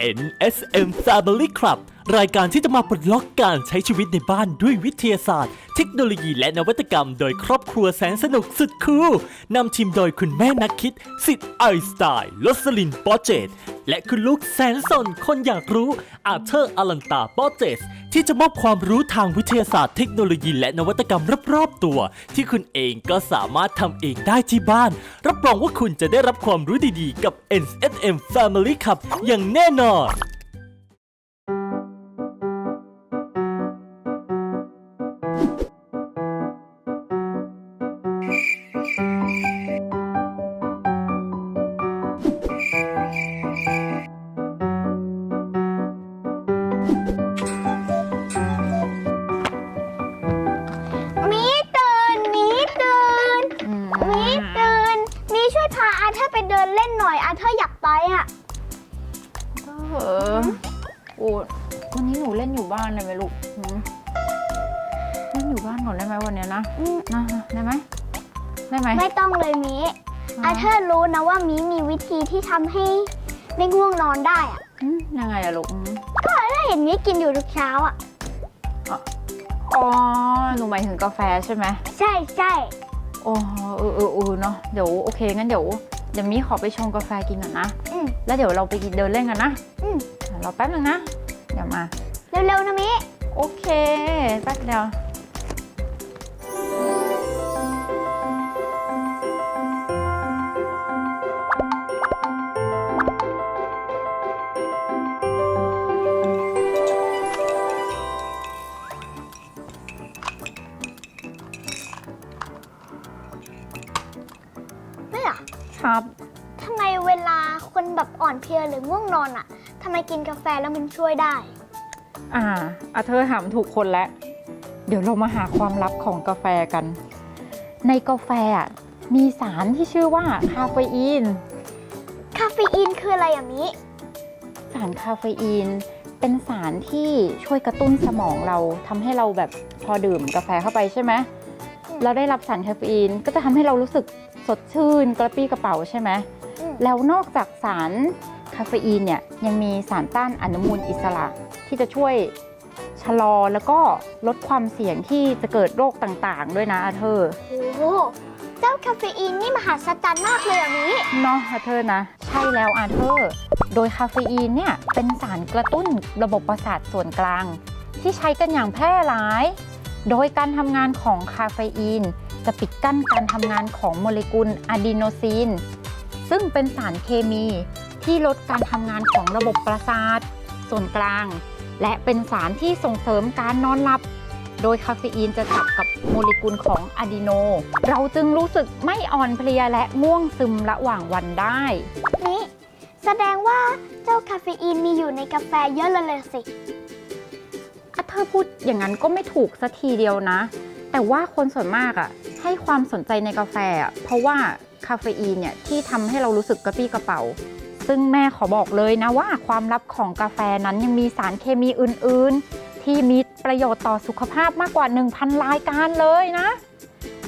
NSM Family Club รายการที่จะมาปลดล็อกการใช้ชีวิตในบ้านด้วยวิทยาศาสตร์ เทคโนโลยีและนวัตกรรม โดยครอบครัวแสนสนุกสุดคูลนำทีมโดยคุณแม่นักคิดสิทธิ์ไอน์สไตล์ลสลินปอเจต และคุณลูกแสนสนคนอยากรู้อาเธอร์อลันตาปอเจสที่จะมอบความรู้ทางวิทยาศาสตร์เทคโนโลยีและนวัตกรรมรอบๆตัว ที่คุณเองก็สามารถทำเองได้ที่บ้าน รับรองว่าคุณจะได้รับความรู้ดีๆ กับ NSM Family Club อย่างแน่นอน อาเธอร์ไปเดินเล่นหน่อยอาเธอร์อยากไปอะเออโอ้วันนี้หนูเล่นอยู่บ้านเลยไหมลูกหืมเล่นอยู่บ้านก่อนได้ไหมวันเนี้ยนะอืมนะได้ไหมได้ไหมไม่ต้องเลยมีอาเธอร์รู้นะว่ามีมีวิธีที่ทำให้ไม่ง่วงนอนได้อะอืมยังไงอะลูกอืมก็ถ้าเห็นมีกินอยู่ทุกเช้าอะ อ๋อหนูหมายถึงกาแฟใช่ไหมใช่ใช่ โอ้เออเออเออเนาะเดี๋ยวโอเคงั้นเดี๋ยว เดี๋ยวมีขอไปชงกาแฟกินก่อนนะ อืมแล้วเดี๋ยวเราไปกินเดินเล่นกันนะอืมรอแป๊บนึงนะ เดี๋ยวมา เร็วๆนะมิ โอเคแป๊บเดียว อ่อนเพลียหรือง่วงนอนอะทำไมกินกาแฟแล้วมันช่วยได้ อ่าอาเธอถามถูกคนแล้ว เดี๋ยวเรามาหาความลับของกาแฟกัน ในกาแฟอะมีสารที่ชื่อว่าคาเฟอีน คาเฟอีนคืออะไรอะมิ สารคาเฟอีน เป็นสารที่ช่วยกระตุ้นสมองเราทำให้เราแบบพอดื่มกาแฟเข้าไปใช่ไหมเราได้รับสารคาเฟอีนก็จะทำให้เรารู้สึกสดชื่นกระปรี้กระเป๋าใช่ไหมอืม แล้วนอกจากสารคาเฟอีนเนี่ยยังมีสารต้านอนุมูลอิสระ ที่จะช่วยชะลอแล้วก็ลดความเสี่ยงที่จะเกิดโรคต่างๆ ด้วยนะอาเธอร์โอ้โหเจ้าคาเฟอีนนี่มหัศจรรย์มากเลยอะมิเนาะอาเธอร์นะ ใช่แล้วอาเธอร์โดยคาเฟอีนเนี่ยเป็นสารกระตุ้นระบบประสาทส่วนกลาง ที่ใช้กันอย่างแพร่หลาย โดยการทำงานของคาเฟอีน จะปิดกั้นการทำงานของโมเลกุลอะดีโนซีน ซึ่งเป็นสารเคมีที่ลดการทำงานของระบบประสาท ส่วนกลาง และเป็นสารที่ส่งเสริมการนอนหลับ โดยคาเฟอีนจะจับกับโมเลกุลของอะดีโน เราจึงรู้สึกไม่อ่อนเพลียและง่วงซึมระหว่างวันได้ นี่ แสดงว่าเจ้าคาเฟอีนมีอยู่ในกาแฟเยอะเลยเลยสิอะเธอพูดอย่างนั้นก็ไม่ถูกสักทีเดียวนะ แต่ว่าคนส่วนมากอะให้ความสนใจในกาแฟอะเพราะว่า คาเฟอีนเนี่ยที่ทำให้เรารู้สึกกระปี้กระเป๋า ซึ่งแม่ขอบอกเลยนะว่าความลับของกาแฟนั้นยังมีสารเคมีอื่น ๆ ที่มีประโยชน์ต่อสุขภาพมากกว่า 1,000 รายการเลยนะ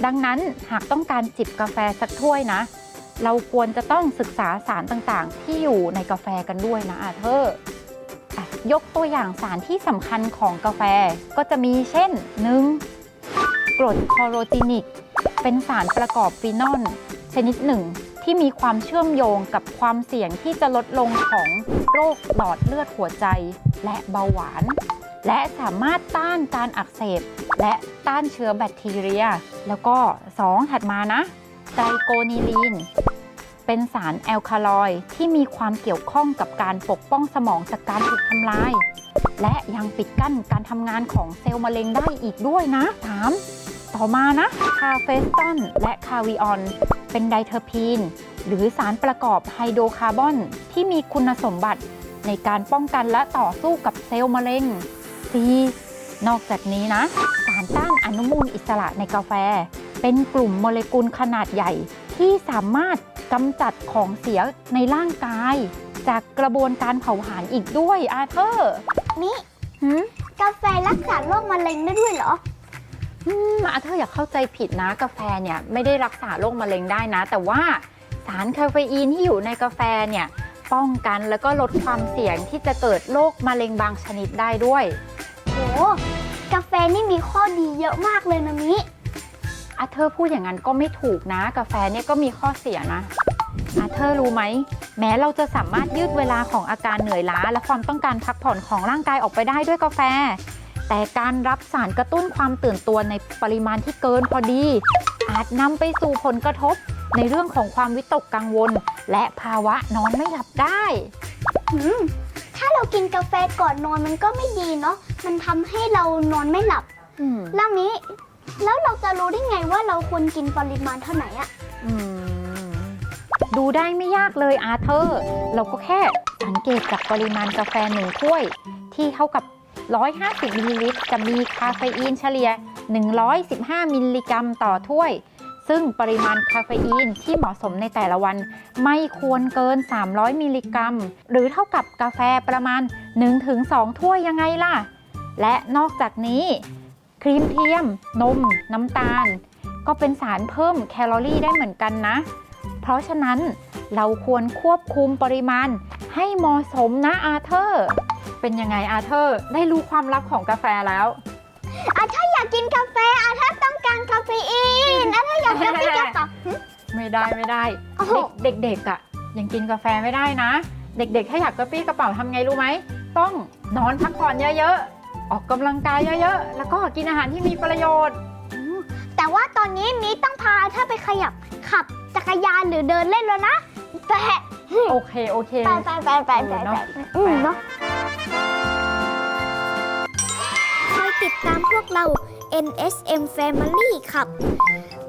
ดังนั้นหากต้องการจิบกาแฟสักถ้วยนะ เราควรจะต้องศึกษาสารต่างๆ ที่อยู่ในกาแฟกันด้วยนะอาเธอร์ยกตัวอย่างสารที่สำคัญของกาแฟก็จะมีเช่น 1. กรดคลอโรจินิก เป็นสารประกอบฟีนอล นิดหนึ่ง ที่มีความเชื่อมโยงกับความเสี่ยงที่จะลดลงของโรคหลอดเลือดหัวใจ และเบาหวาน และสามารถต้านการอักเสบ และต้านเชื้อแบคทีเรีย แล้วก็ 2 ถัดมานะไตรโกนิลีน เป็นสารแอลคาลอยที่มีความเกี่ยวข้องกับการปกป้องสมองจากการถูกทำลาย และยังปิดกั้นการทำงานของเซลล์มะเร็งได้อีกด้วยนะ 3. ต่อมานะคาเฟสตอนและคาวิออน เป็นไดเทอร์พีน หรือสารประกอบไฮโดรคาร์บอน ที่มีคุณสมบัติในการป้องกันและต่อสู้กับเซลล์มะเร็ง 4. นอกจากนี้นะ สารต้านอนุมูลอิสระในกาแฟ เป็นกลุ่มโมเลกุลขนาดใหญ่ที่สามารถกำจัดของเสียในร่างกาย จากกระบวนการเผาผลาญอีกด้วยอาเธอร์ นี่กาแฟรักษาโรคมะเร็งได้ด้วยเหรอ มอาเธอร์อย่าเข้าใจผิดนะกาแฟเนี่ยไม่ได้รักษาโรคมะเร็งได้นะ แต่ว่าสารคาเฟอีนที่อยู่ในกาแฟเนี่ยป้องกันแล้วก็ลดความเสี่ยงที่จะเกิดโรคมะเร็งบางชนิดได้ด้วย โห กาแฟนี่มีข้อดีเยอะมากเลยนะมิอาเธอร์พูดอย่างนั้นก็ไม่ถูกนะ กาแฟเนี่ยก็มีข้อเสียนะอาเธอร์รู้ไหม แม้เราจะสามารถยืดเวลาของอาการเหนื่อยล้า และความต้องการพักผ่อนของร่างกายออกไปได้ด้วยกาแฟ แต่การรับสารกระตุ้นความตื่นตัวในปริมาณที่เกินพอดี อาจนำไปสู่ผลกระทบ ในเรื่องของความวิตกกังวล และภาวะนอนไม่หลับได้หืมถ้าเรากินกาแฟก่อนนอนมันก็ไม่ดีเนาะ มันทำให้เรานอนไม่หลับอืมแล้วมิแล้วเราจะรู้ได้ไงว่าเราควรกินปริมาณเท่าไหร่อะอืม ดูได้ไม่ยากเลยอาเธอร์ เราก็แค่สังเกตจากปริมาณกาแฟหนึ่งถ้วย ที่เท่ากับ 150 มิลลิลิตร จะมีคาเฟอีนเฉลี่ย 115 มิลลิกรัมต่อถ้วย ซึ่งปริมาณคาเฟอีนที่เหมาะสมในแต่ละวัน ไม่ควรเกิน 300 มิลลิกรัม หรือเท่ากับกาแฟประมาณ 1-2 ถ้วยยังไงล่ะ และนอกจากนี้ ครีมเทียม นม น้ำตาล ก็เป็นสารเพิ่มแคลอรี่ได้เหมือนกันนะ เพราะฉะนั้นเราควรควบคุมปริมาณให้เหมาะสมนะอาเธอร์ เป็นยังไงอาเธอร์ได้รู้ความลับของกาแฟแล้วอะถ้าอยากกินกาแฟอะถ้าต้องการคาเฟอีนอะถ้าอยากจะกินกาแฟหึ ไม่ได้ไม่ได้ โอ้โห เด็กเด็กๆอะ่ะยังกินกาแฟไม่ได้นะ เด็กๆ ถ้าอยากกระปรี้กระเป๋าทำไงรู้ไหม ต้องนอนพักผ่อนเยอะๆ ออกกำลังกายเยอะๆ แล้วก็กินอาหารที่มีประโยชน์ แต่ว่าตอนนี้มิต้องพาถ้าไปขยับขับจักรยานหรือเดินเล่นแล้วนะแปะ โอเค โอเคไปไปไปไปไปเนอะอืมเนาะคอยติดตามพวกเรา NSM Family ครับ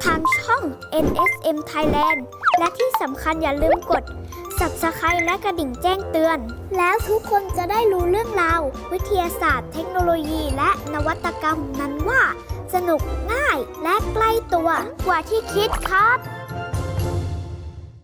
ทางช่อง NSM Thailand และที่สำคัญอย่าลืมกด Subscribe และกระดิ่งแจ้งเตือน แล้วทุกคนจะได้รู้เรื่องราว วิทยาศาสตร์ เทคโนโลยี และนวัตกรรมนั้นว่า สนุกง่ายและใกล้ตัวกว่าที่คิดครับ